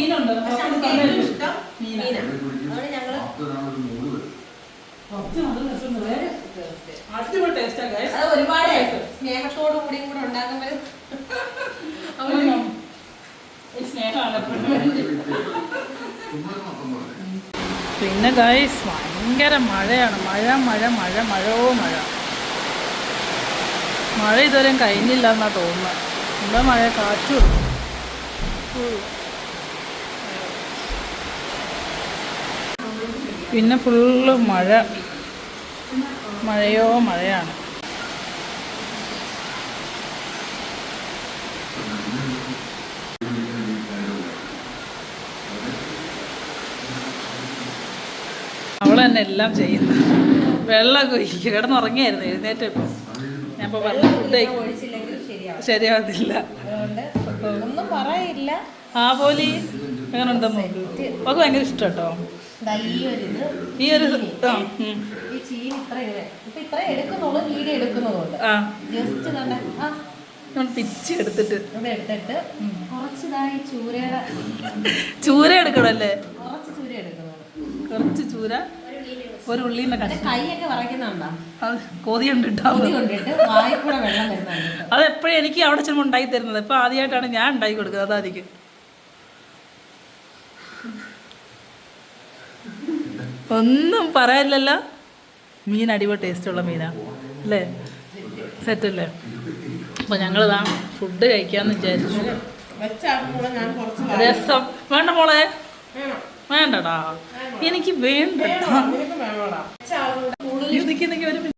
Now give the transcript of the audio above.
മീനുണ്ട്. ഇഷ്ടം ഒരുപാട് സ്നേഹത്തോടു കൂടിയും കൂടെ ഉണ്ടാക്കുമ്പോൾ. പിന്നെ ഗൈസ് ഭയങ്കര മഴയാണ്. മഴ മഴ മഴ മഴയോ മഴ. മഴ ഇതുവരെയും കഴിഞ്ഞില്ല എന്നാ തോന്നുന്നത്. എന്താ മഴ കാറ്റും. പിന്നെ ഫുള്ള് മഴ. മഴയോ മഴയാണ്. അവൾ തന്നെ എല്ലാം ചെയ്യുന്നു. വെള്ളമൊക്കെ കിടന്നുറങ്ങിയായിരുന്നു എഴുന്നേറ്റ് ഇപ്പൊ. ഞാൻ ഇപ്പോൾ പറഞ്ഞ ഫുഡ് ശരിയാവത്തില്ല. അതുകൊണ്ട് ഒന്നും പറയില്ല. ആ പോലി അങ്ങനെ ഉണ്ടെന്ന് അവൾക്ക് ഭയങ്കര ഇഷ്ടം കേട്ടോ ഈ ഒരു പിച്ചി എടുത്തിട്ട്. ചൂര എടുക്കണല്ലേ? കുറച്ച് ചൂര ഒരു ഉള്ളിന്റെ കൈയൊക്കെ വിറയ്ക്കുന്നുണ്ടോ? അത് കൊതിയുണ്ട് കൊതി ഉണ്ടാവും കൊണ്ടിട്ട് വായി വെള്ളം വരുന്നുണ്ട്. അത് എനിക്ക് അവിടെ ചെന്ന് ഉണ്ടാക്കി തരുന്നത്. ഇപ്പൊ ആദ്യമായിട്ടാണ് ഞാൻ ഉണ്ടാക്കി കൊടുക്കുന്നത്. അതായിരിക്കും. ഒന്നും പറയാനില്ലല്ലോ. മീൻ അടിപൊളി ടേസ്റ്റുള്ള മീനാ. അല്ലേ? സെറ്റല്ലേ അപ്പോൾ ഞങ്ങളിതാ ഫുഡ് കഴിക്കാമെന്ന് വിചാരിച്ചു. രസം. വേണ്ട മോളെ. വേണ്ടടാ. എനിക്ക് വേണ്ട ഒരു.